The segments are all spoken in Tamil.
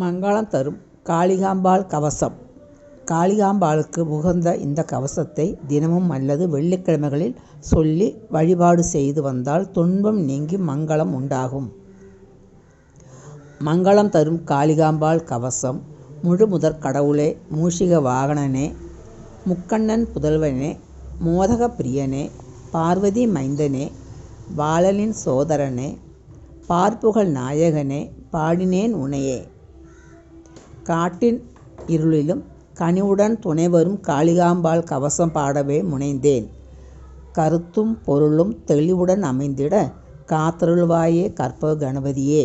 மங்களம் தரும் காளிகாம்பாள் கவசம் காளிகாம்பாளுக்கு உகந்த இந்த கவசத்தை தினமும் அல்லது வெள்ளிக்கிழமைகளில் சொல்லி வழிபாடு செய்து வந்தால் துன்பம் நீங்கி மங்களம் உண்டாகும். மங்களம் தரும் காளிகாம்பாள் கவசம் முழுமுதற் கடவுளே மூஷிக வாகனனே முக்கண்ணன் புதல்வனே மோதக பிரியனே பார்வதி மைந்தனே பாலனின் சோதரனே பார்ப்புகழ் நாயகனே பாடினேன் உனையே. காட்டின் இருளிலும் கனிவுடன் துணைவரும் காளிகாம்பாள் கவசம் பாடவே முனைந்தேன். கருத்தும் பொருளும் தெளிவுடன் அமைந்திட காத்தருள்வாயே கற்பக கணபதியே.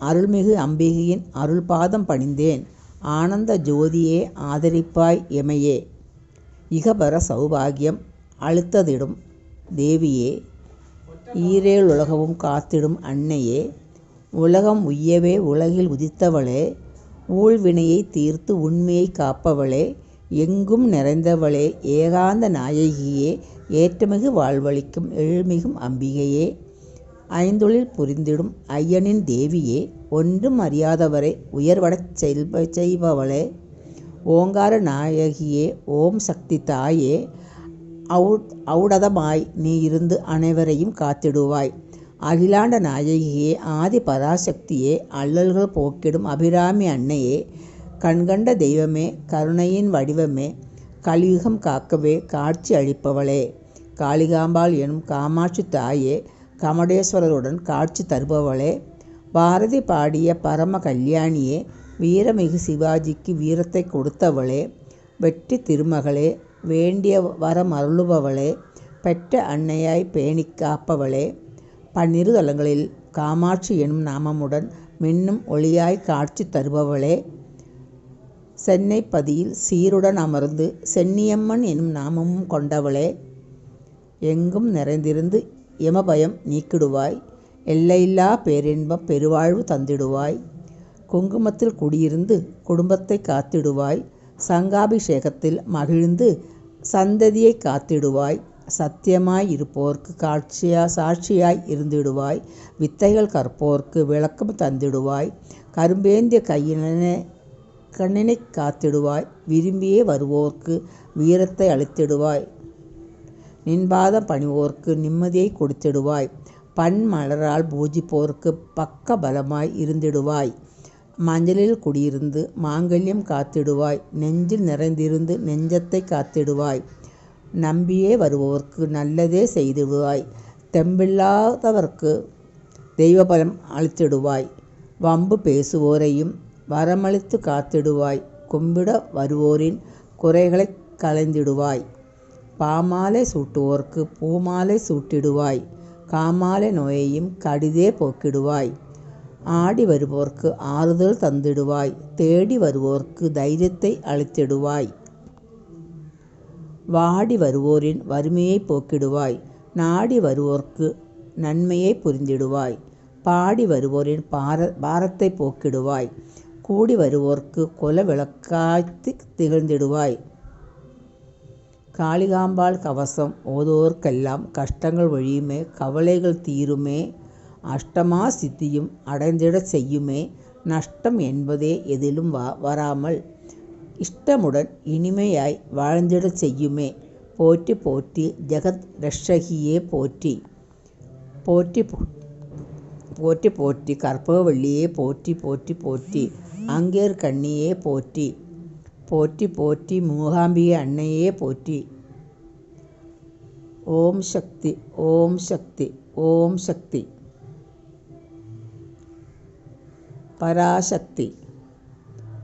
அருள்மிகு அம்பிகையின் அருள்பாதம் பணிந்தேன் ஆனந்த ஜோதியே ஆதரிப்பாய் எமையே. இகபர சௌபாகியம் அழுத்ததிடும் தேவியே ஈரேழுலகமும் காத்திடும் அன்னையே உலகம் உய்யவே உலகில் உதித்தவளே ஊழ்வினையை தீர்த்து உண்மையை காப்பவளே எங்கும் நிறைந்தவளே ஏகாந்த நாயகியே ஏற்றமிகு வாழ்வளிக்கும் எழில்மிகும் அம்பிகையே ஐந்தொழில் புரிந்திடும் ஐயனின் தேவியே ஒன்றும் அறியாதவரை உயர்வடச் செய்பவளே ஓங்கார நாயகியே ஓம் சக்தி தாயே அவுடதமாய் நீ இருந்து அனைவரையும் காத்திடுவாய். அகிலாண்ட நாயகியே ஆதி பராசக்தியே அல்லல்கள் போக்கிடும் அபிராமி அன்னையே கண்கண்ட தெய்வமே கருணையின் வடிவமே கலியுகம் காக்கவே காட்சி அளிப்பவளே. காளிகாம்பாள் எனும் காமாட்சி தாயே கமடேஸ்வரருடன் காட்சி தருபவளே. பாரதி பாடிய பரம கல்யாணியே வீரமிகு சிவாஜிக்கு வீரத்தை கொடுத்தவளே. வெற்றி திருமகளே வேண்டிய வரம் அருளுபவளே. பெற்ற அன்னையாய் பேணி காப்பவளே. பன்னிரு தலங்களில் காமாட்சி எனும் நாமமுடன் மின்னும் ஒளியாய் காட்சி தருபவளே. சென்னைப்பதியில் சீருடன் அமர்ந்து சென்னியம்மன் எனும் நாமமும் கொண்டவளே. எங்கும் நிறைந்திருந்து இமபயம் நீக்கிடுவாய். எல்லையில்லா பேரின்பம் பெருவாழ்வு தந்திடுவாய். குங்குமத்தில் குடியிருந்து குடும்பத்தை காத்திடுவாய். சங்காபிஷேகத்தில் மகிழ்ந்து சந்ததியைக் காத்திடுவாய். சத்தியமாய் இருப்போர்க்கு சாட்சியாய் இருந்திடுவாய். வித்தைகள் கற்போர்க்கு விளக்கம் தந்திடுவாய். கரும்பேந்திய கண்ணினைக் காத்திடுவாய். விரும்பியே வருவோர்க்கு வீரத்தை அளித்திடுவாய். நின்பாதம் பணிவோர்க்கு நிம்மதியை கொடுத்திடுவாய். பன்மலரால் பூஜிப்போர்க்கு பக்க பலமாய் இருந்திடுவாய். மஞ்சளில் குடியிருந்து மாங்கல்யம் காத்திடுவாய். நெஞ்சில் நிறைந்திருந்து நெஞ்சத்தை காத்திடுவாய். நம்பியே வருவோர்க்கு நல்லதே செய்திடுவாய். தெம்பில்லாதவர்க்கு தெய்வபலம் அளித்திடுவாய். வம்பு பேசுவோரையும் வரமளித்து காத்திடுவாய். கும்பிட வருவோரின் குறைகளைக் களைந்திடுவாய். பாமாலை சூட்டுவோர்க்கு பூமாலை சூட்டிடுவாய். காமாலை நோயையும் கடிதே போக்கிடுவாய். ஆடி வருவோர்க்கு ஆறுதல் தந்திடுவாய். தேடி வருவோர்க்கு தைரியத்தை அளித்திடுவாய். வாடி வருவோரின் வறுமையை போக்கிடுவாய். நாடி வருவோர்க்கு நன்மையை புரிந்திடுவாய். பாடி வருவோரின் பார பாரத்தை போக்கிடுவாய். கூடி வருவோர்க்கு கொல விளக்காய்த்து திகழ்ந்திடுவாய். காளிகாம்பாள் கவசம் ஓதோர்க்கெல்லாம் கஷ்டங்கள் ஒழியுமே கவலைகள் தீருமே அஷ்டமா சித்தியும் அடைந்திடச் செய்யுமே நஷ்டம் என்பதே எதிலும் வராமல் இஷ்டமுடன் இனிமையாய் வாழ்ந்திடச் செய்யுமே. போற்றி போற்றி ஜெகத் ரக்ஷகியே போற்றி. போற்றி போற்றி போற்றி கற்பகவள்ளியே போற்றி போற்றி போற்றி. அங்கேற்கண்ணியே போற்றி. போற்றி போற்றி மூகாம்பிகை அன்னையே போற்றி. ஓம் சக்தி ஓம் சக்தி ஓம் சக்தி. பராசக்தி.